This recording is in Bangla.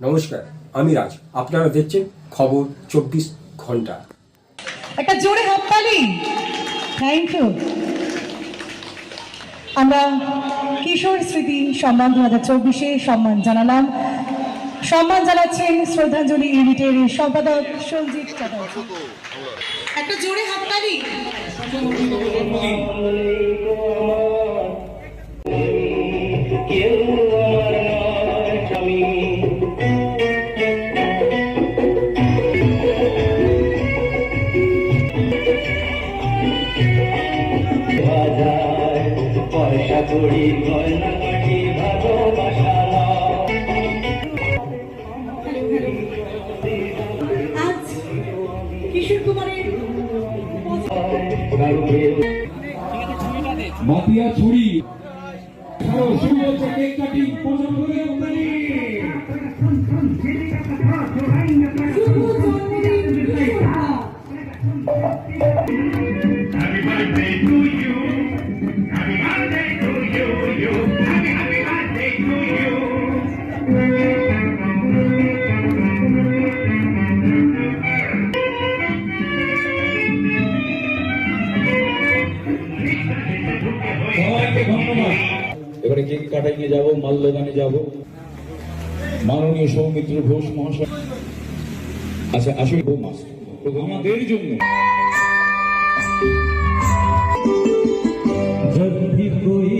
নমস্কার আমি রাজ। আপনারা দেখছেন খবর চব্বিশ ঘণ্টা। একটা জোরে হাততালি। থ্যাংক ইউ আমরা কিশোর স্মৃতি সম্মান দু হাজার চব্বিশে সম্মান জানালাম। সম্মান জানাচ্ছেন শ্রদ্ধাঞ্জলি ইউনিটের সম্পাদক সঞ্জিত চ্যাটার্জি। একটা জোরে হাততালি। পয়সা করি গয়না কাটি ভালোবাসা আজ কিশোর কুমারের মাতিয়া ছুরি হচ্ছে কেক কাটিং প্রচুর করে Happy birthday to you. এবারে কেক কাটাই নিয়ে যাব, মাল মাল্যদানে যাব। মাননীয় সৌমিত্র ঘোষ মহাশয়। আচ্ছা আসুন বৌমাস আমাদের জন্য। जब भी कोई